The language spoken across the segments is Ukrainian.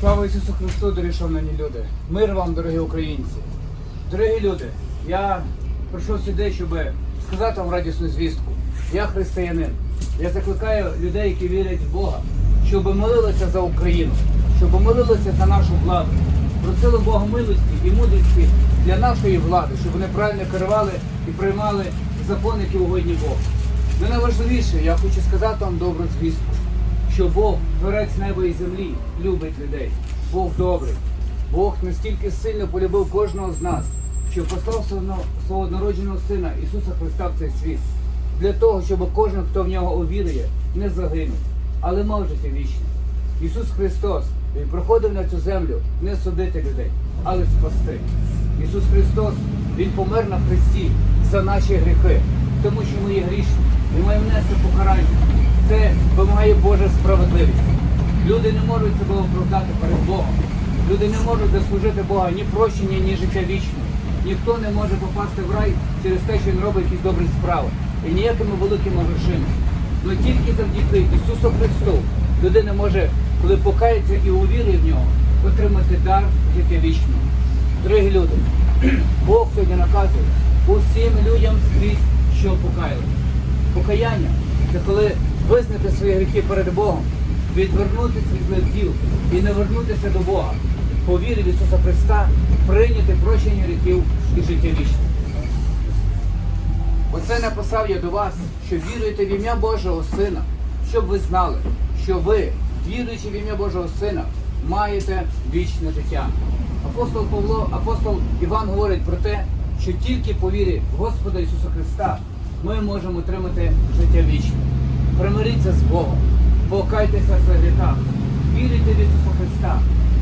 Слава Ісусу Христу, дорогі шановні люди! Мир вам, дорогі українці! Дорогі люди, я прийшов сюди, щоб сказати вам радісну звістку. Я християнин. Я закликаю людей, які вірять в Бога, щоб молилися за Україну, щоб молилися за нашу владу, просили Бога милості і мудрості для нашої влади, щоб вони правильно керували і приймали закони, які угодні Богу. Ну найважливіше, я хочу сказати вам добру звістку що Бог, творець неба і землі, любить людей. Бог добрий. Бог настільки сильно полюбив кожного з нас, що послав свого однородженого сина Ісуса Христа в цей світ, для того, щоб кожен, хто в нього увірує, не загинув, але мав життя вічне. Ісус Христос Він проходив на цю землю не судити людей, але спасти. Ісус Христос, Він помер на Христі за наші гріхи, тому що ми є грішні і маємо нести покарання. Це вимагає Божа справедливість. Люди не можуть себе оправдати перед Богом. Люди не можуть заслужити Бога ні прощення, ні життя вічне. Ніхто не може попасти в рай через те, що він робить якісь добрі справи. І ніякими великими грошима. Але тільки завдяки Ісусу Христу людина може, коли покається і увірує в нього, отримати дар життя вічного. Дорогі люди, Бог сьогодні наказує усім людям скрізь, що покаялися. Покаяння це коли визнати свої гріхи перед Богом, відвернутися від злих діл і не вернутися до Бога, по вірі в Ісуса Христа, прийняти прощення гріхів і життя вічне. Оце написав я до вас, що віруєте в ім'я Божого Сина, щоб ви знали, що ви, віруючи в ім'я Божого Сина, маєте вічне життя. Апостол Павло, апостол Іван говорить про те, що тільки по вірі Господа Ісуса Христа ми можемо отримати життя вічне. Примиріться з Богом, покайтеся в своїх гріхах, вірите в Ісуса Христа,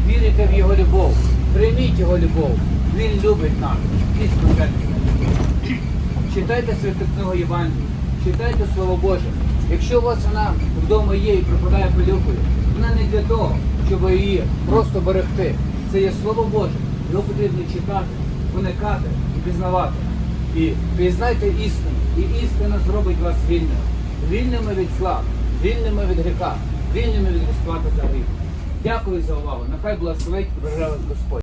вірите в Його любов, прийміть Його любов. Він любить нас і спасетеся. Читайте святу книгу Євангелії, читайте Слово Боже. Якщо у вас вона вдома є і пропадає пилюкою, вона не для того, щоб її просто берегти. Це є Слово Боже. Його потрібно читати, уникати і пізнавати. І пізнайте істину, і істина зробить вас вільними. Вільними від зла, вільними від гріха, вільними від розплати за гріх. Дякую за увагу. Нехай благословить і Господь.